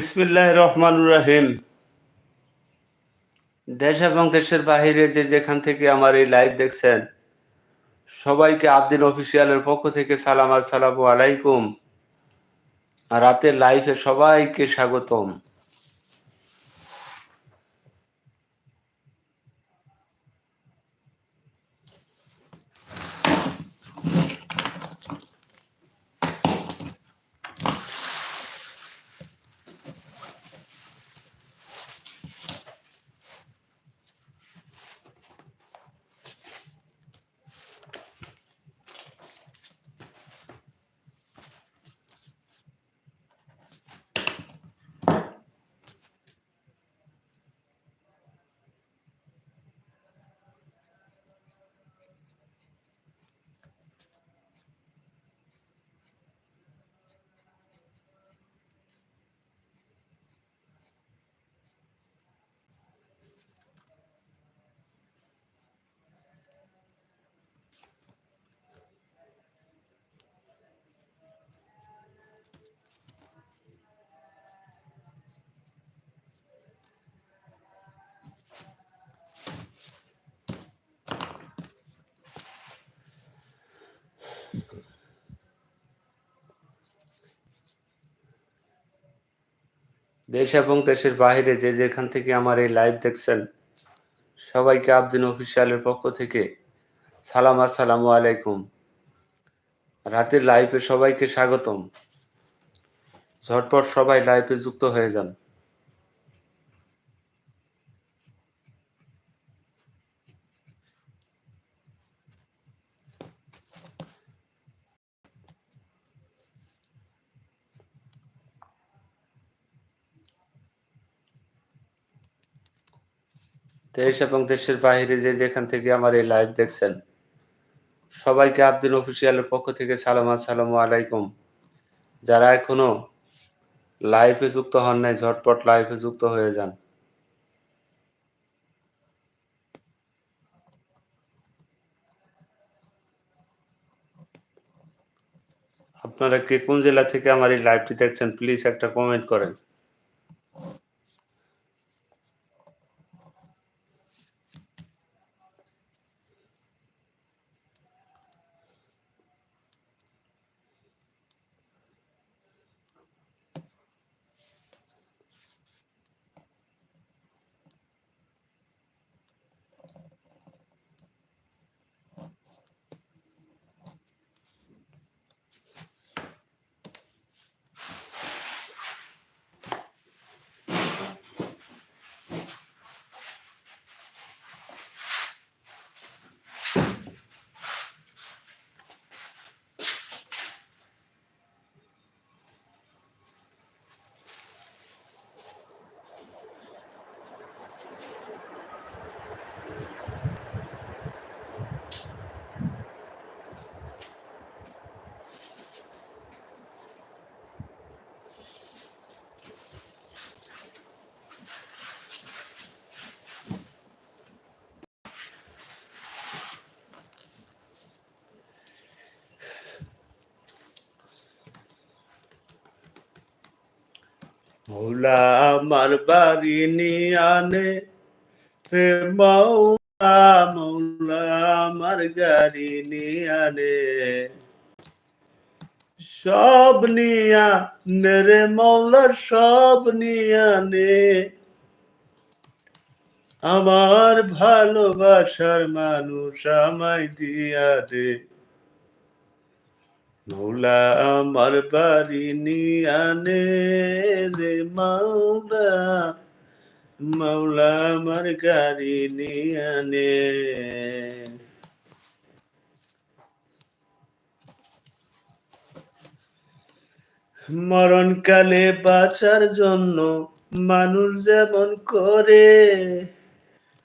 বিসমিল্লাহ রহমানুর রাহিম। দেশ এবং দেশের বাহিরে যে যেখান থেকে আমার এই লাইভ দেখছেন, সবাইকে আবদিন অফিসিয়ালের পক্ষ থেকে সালাম আসসালামু আলাইকুম। আর রাতের লাইফে সবাইকে স্বাগতম। দেশ এবং দেশের বাইরে যে যেখান থেকে আমার এই লাইভ দেখছেন, সবাইকে আবদিন অফিসিয়ালের পক্ষ থেকে সালাম, আসসালামু আলাইকুম। রাতের লাইভে সবাইকে স্বাগতম। ঝটপট সবাই লাইভে যুক্ত হয়ে যান। দেশ এবং দেশের বাইরে যে যেখান থেকে আমার এই লাইভ দেখছেন, সবাইকে আবদিন অফিসিয়ালের পক্ষ থেকে সালাম, আসসালামু আলাইকুম। যারা এখনও লাইভে যুক্ত হন নাই, ঝটপট লাইভে যুক্ত হয়ে যান। আপনারা কে কোন জেলা থেকে আমার এই লাইভটি দেখছেন প্লিজ একটা কমেন্ট করেন। মৌলা আমার বাড়ি মৌলা মৌলা আমার গাড়ি সব নিয়া রে মৌলা, সব নিয়া নে আমার ভালোবাসার মানুষ আমায় দিয়া দে। মৌলা আমার বাড়ি নিয়ানে রে মাওলা মাওলা আমার গাড়ি নিয়ানে। মরণকালে বাঁচার জন্য মানুষ যেমন করে,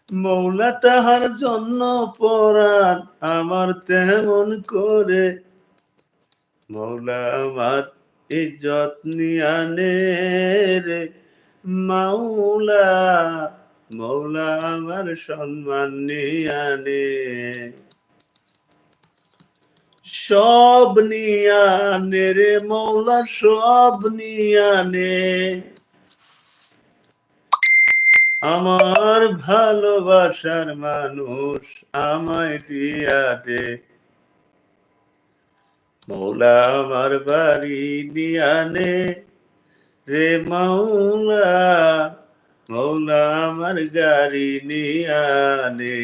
মৌলা তাহার জন্য পরাণ আমার তেমন করে। মৌলা আমার ইজ্জত নিয়ানে রে। মাওলা মৌলা আমার সম্মান নিয়ানে সব নিয়ানে রে মৌলা, সব নিয়ানে আমার ভালোবাসার মানুষ আমায় দিয়া দে। মৌলা আমার বাড়ি নিয়ানে রে মৌলা মৌলা আমার গাড়ি নিয়ানে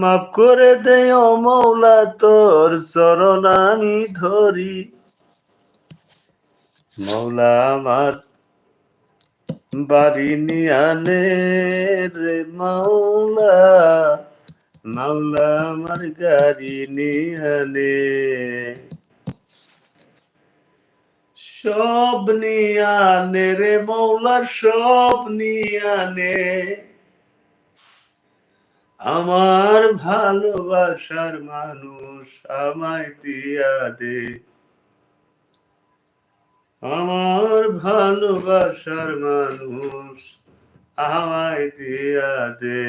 মাফ করে দে মৌলা তোর চরণ আমি ধরি। মৌলা আমার বাড়ি নিয়ানে রে মাওলা মাওলা আমার গাড়ি নিয়ানে সব নিয়ানে রে মৌলার সব নিয়ানে আমার ভালোবাসার মানুষ আমায় দিয়া দে। আমার ভালোবাসার মানুষ আমায় দিয়া দে।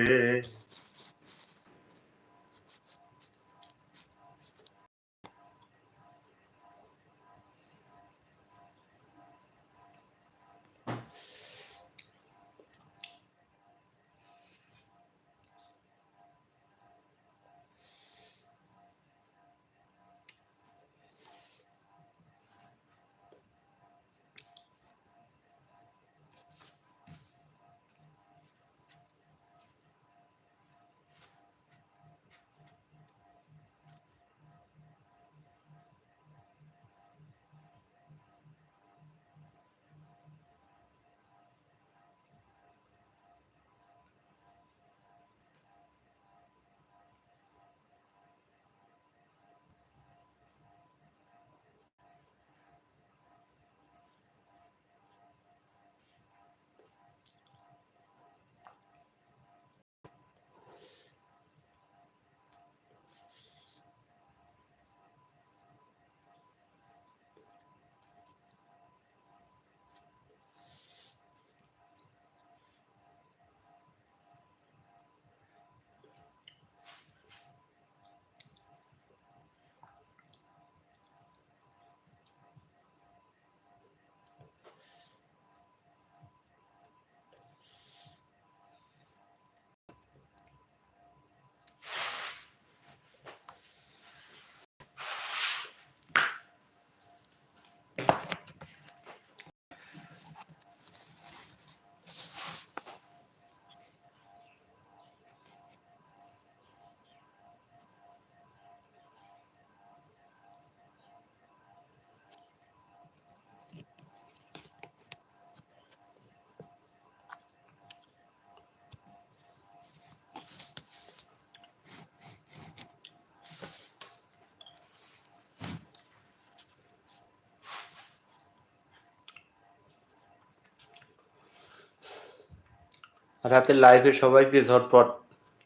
রাতের লাইভে সবাইকে ঝটপট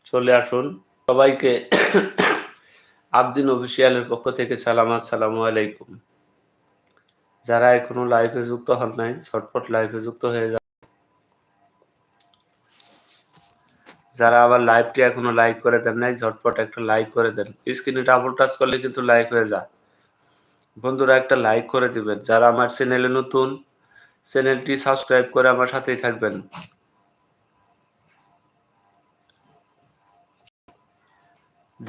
চলে আসুন। সবাইকে আবদিন অফিসিয়ালের পক্ষ থেকে সালাম, আসসালামু আলাইকুম। যারা এখনও লাইভে যুক্ত হন নাই, ঝটপট লাইভে যুক্ত হয়ে যান। যারা আবার লাইভটি এখনও লাইক করে দেন নাই, ঝটপট একটা লাইক করে দেন। স্ক্রিনে ডাবল টাচ করলে কিন্তু লাইক হয়ে যায়। বন্ধুরা, একটা লাইক করে দিবেন। যারা আমার চ্যানেলে নতুন চ্যানেলটি সাবস্ক্রাইব করে আমার সাথেই থাকবেন।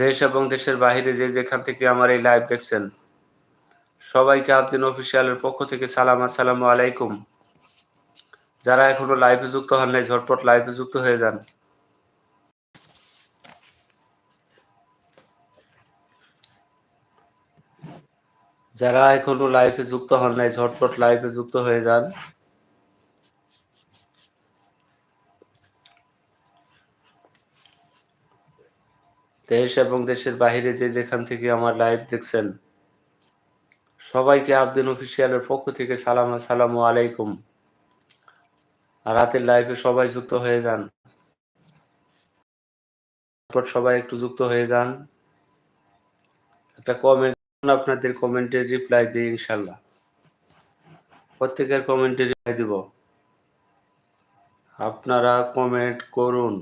দেশ এবং দেশের বাহিরে যে যেখান থেকে আমার এই লাইভ দেখছেন, সবাইকে আবদিন অফিসিয়ালের পক্ষ থেকে সালাম, আসসালামু আলাইকুম। যারা এখনও লাইভে যুক্ত হন নাই, ঝটপট লাইভে যুক্ত হয়ে যান। যারা এখনও লাইভে যুক্ত হন নাই, ঝটপট লাইভে যুক্ত হয়ে যান। দেশ এবং দেশের বাহিরে যে যেখান থেকে আমার লাইভ দেখছেন, সবাইকে আবদিন অফিসিয়ালের পক্ষ থেকে সালাম সালামু আলাইকুম। রাতের লাইভে সবাই যুক্ত হয়ে যান। সবাই একটু যুক্ত হয়ে যান। একটা কমেন্ট আপনাদের কমেন্টের রিপ্লাই দিই ইনশাল্লাহ প্রত্যেকের কমেন্টে রিপ্লাই দিব। আপনারা কমেন্ট করুন।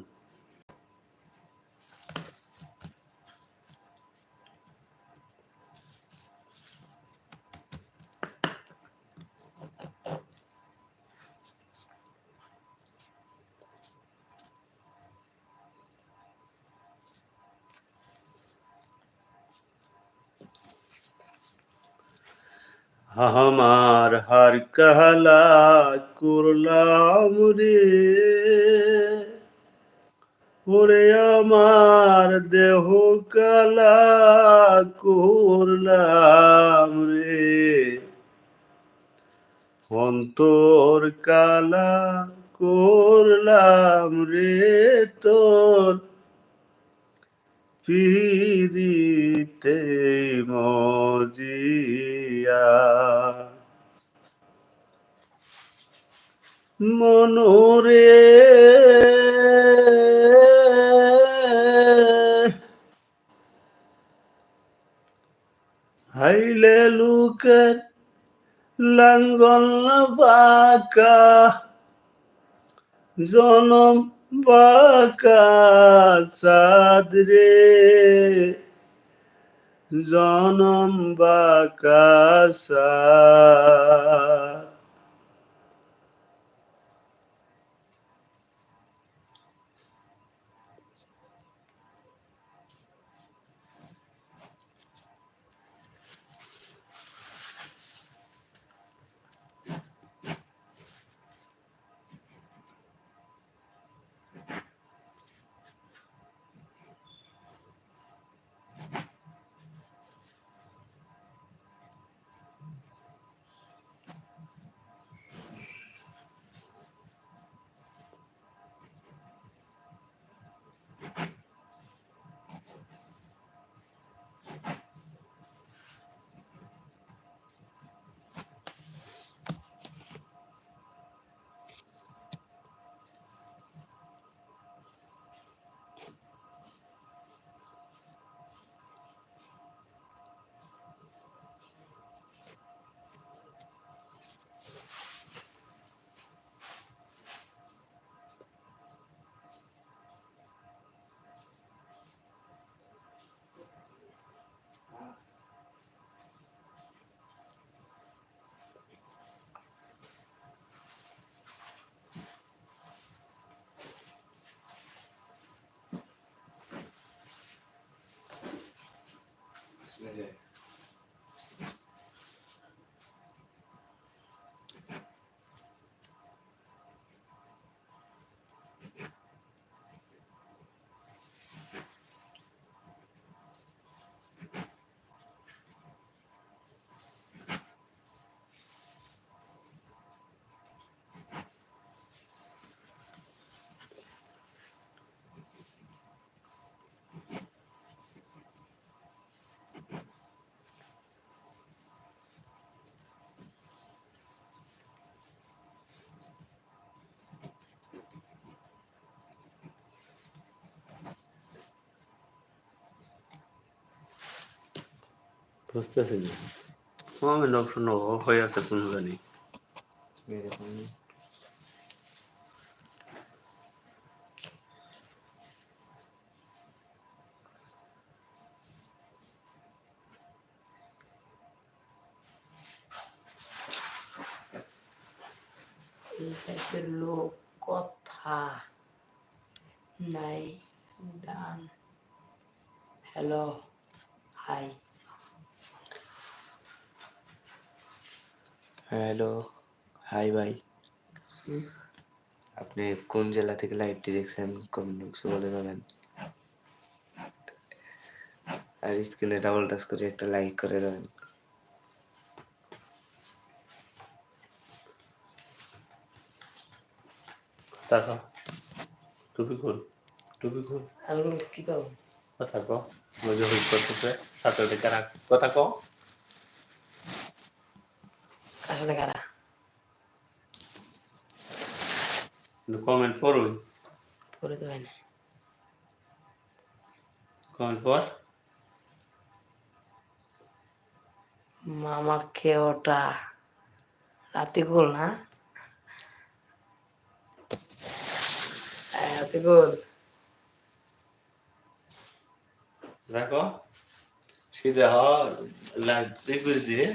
আমার হার কালা করলাম রে ওরে আমার দেহ কালা করলাম রে অন্তর কালা করলাম রে তোর পিরিতে মজিয়া মনোরে হাইলে লুকের লাঙ্গল বাকা জনম বাকা চাঁদ রে। জনম বাকা বুঝতেছি না কমেন্ট অপশন হয়ে আছে কোন জানি লোক কথা নাই ডান হ্যালো হাই হ্যালো হাই ভাই। আপনি কোন জেলা থেকে লাইভটি দেখছেন কমেন্ট বক্সে বলে দেবেন আর স্ক্রিনে ডাবল টাচ করে একটা লাইক করে দেবেন তাকো টুপি খুল টুপি খুল আমি কি করব কথা কো মজা হই করতেছে সাথে কথা কো সাথে কারা? কমেন্ট পড়ুন। পরে দেবে না। কমেন্ট পর। মামা খেয়েওটা রাতে গোল না? রাতে গোল। দেখো সিধে হ লাইভ দিয়ে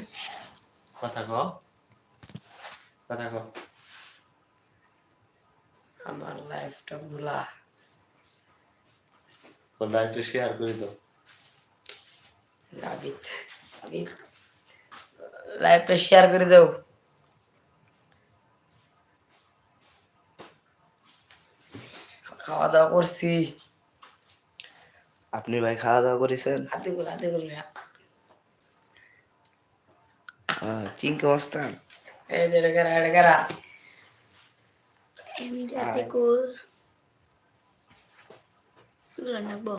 কথা কো কথা কো আমার লাইফটা ভুলা। লাইভটা শেয়ার করে দাও। রাবিত রাবিত লাইভটা শেয়ার করে দাও। খাওয়া দাওয়া করছি। আপনি ভাই খাওয়া দাওয়া করেছেন? হাতে গুলো হাতে গুলো চিংকে মস্তান এই যে এটা কারা এমডি আতিকুল এগুলো নাকবো।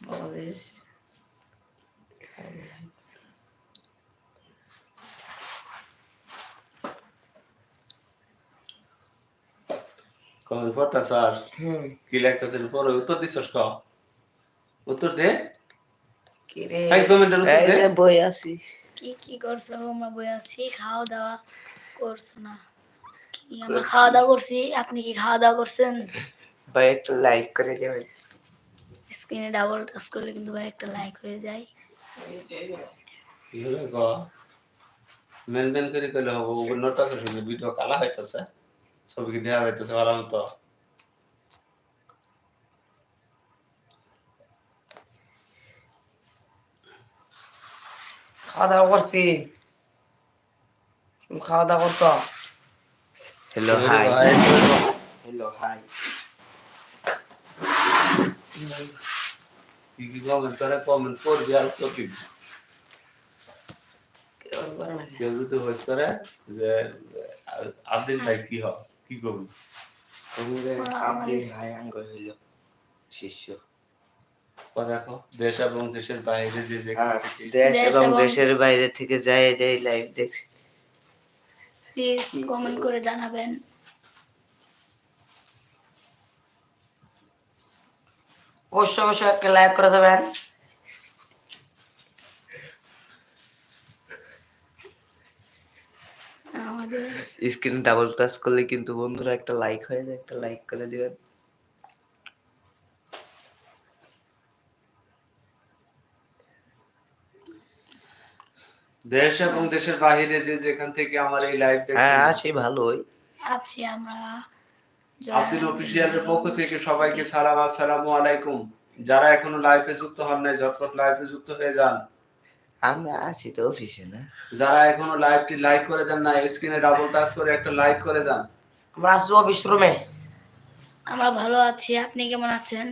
বাংলাদেশ। কমেন্ট পড়তা স্যার হুম। কি লেখতেছেন পরে উত্তর দিছস ক? উত্তর দে। কি রে উত্তর এই দে যে বই আছি কি কি করছ আমরা বই আছি খাওয়া দাওয়া করছ না আমরা খাওয়া দাওয়া করছি আপনি কি খাওয়া দাওয়া করছেন ভাই একটু লাইক করে দেবেন স্ক্রিনে ডাবল টাচ করলে কিন্তু ভাই একটা লাইক হয়ে যায় মেন মেন করে কইলে হব নটা শুনে ভিডিও কালা হইতাছে ছবি কি দেওয়া যাইতেছে ভালো মতো খাওয়া দাওয়া করছি। তুমি খাওয়া দাওয়া করছ হ্যালো হাই হ্যালো হাই কি কি কমেন্ট করে? কমেন্ট করবি আর টপিক কেউ করে না কেউ যদি হইস করে যে আব্দুল ভাই কি হয় কি করবি? আপনি ভাই আঙ্গ হইল শিষ্য। কথা দেখো দেশ এবং দেশের বাইরে যে দেশ দেশ এবং এবং- দেশের বাইরে থেকে যায় যাই লাইভ দেখছি। প্লিজ কমেন্ট করে জানাবেন। অবশ্যই অবশ্যই একটা লাইক করে দেবেন। স্ক্রিন ডাবল টাচ করলে কিন্তু বন্ধুরা একটা লাইক হয়ে যায় একটা লাইক করে দিবেন। দেশ এবং দেশের বাইরে যে যেখান থেকে আমার এই লাইভ দেখছেন। হ্যাঁ আছি ভালোই। আছি আমরা। আব্দুল অফিসিয়ালের পক্ষ থেকে সবাইকে সালাম আসসালামু আলাইকুম। যারা এখনও লাইভে যুক্ত হন নাই ঝটপট লাইভে যুক্ত হয়ে যান। আমরা আছি তো অফিসে না যারা এখনও লাইভটি লাইক করে দেন না স্ক্রিনে ডাবল টাচ করে একটা লাইক করে যান। আমরা আসব অফিস রুমে আমরা ভালো আছি। আপনি কেমন আছেন?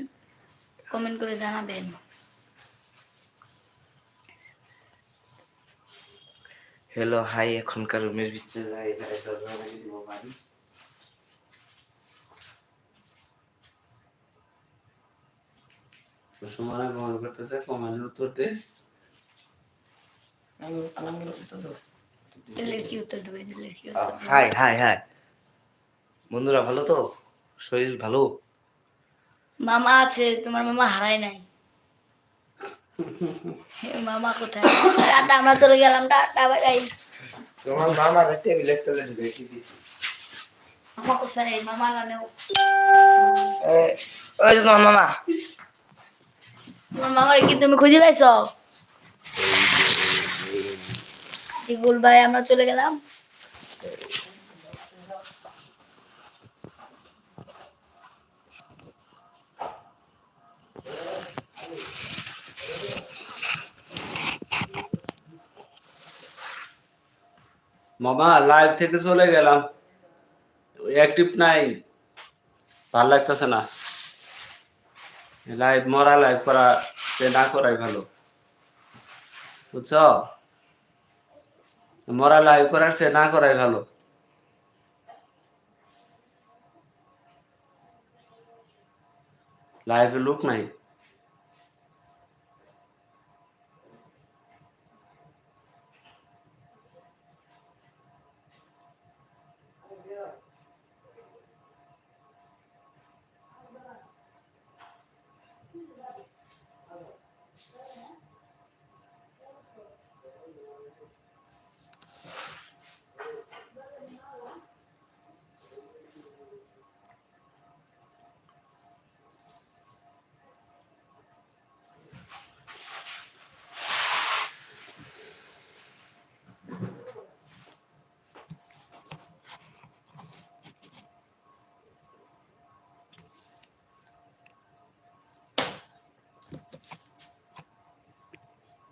কমেন্ট করে জানাবেন। হ্যালো হাই এখনকার রুমের ভিতরে যাই দরজা দিব বাড়ি। সময় কমেন্ট করতেছে কমেন্টের উত্তর দে? হাই হাই হাই বন্ধুরা ভালো তো? শরীর ভালো? মামা আছে তোমার মামা হারায় নাই। মামা কোথায়? টাটা আমরা চলে গেলাম টাটা বাই বাই তোমার মামার টেবিলের তলে ঢুকে দিয়েছি মামা কোথায় মামা লানেও ওই যে তোমার মামা। তোমার মামার কি তুমি খুঁজে পাইছ? গুল ভাই আমরা চলে গেলাম। মামা লাইভ থেকে চলে গেলাম। অ্যাক্টিভ নাই। ভালো লাগতেছে না। লাইভ মরা লাইভ করা সে না করাই ভালো। বুঝছ? মরা লাইভ করার সে না করাই ভালো। লাইভে লোক নাই।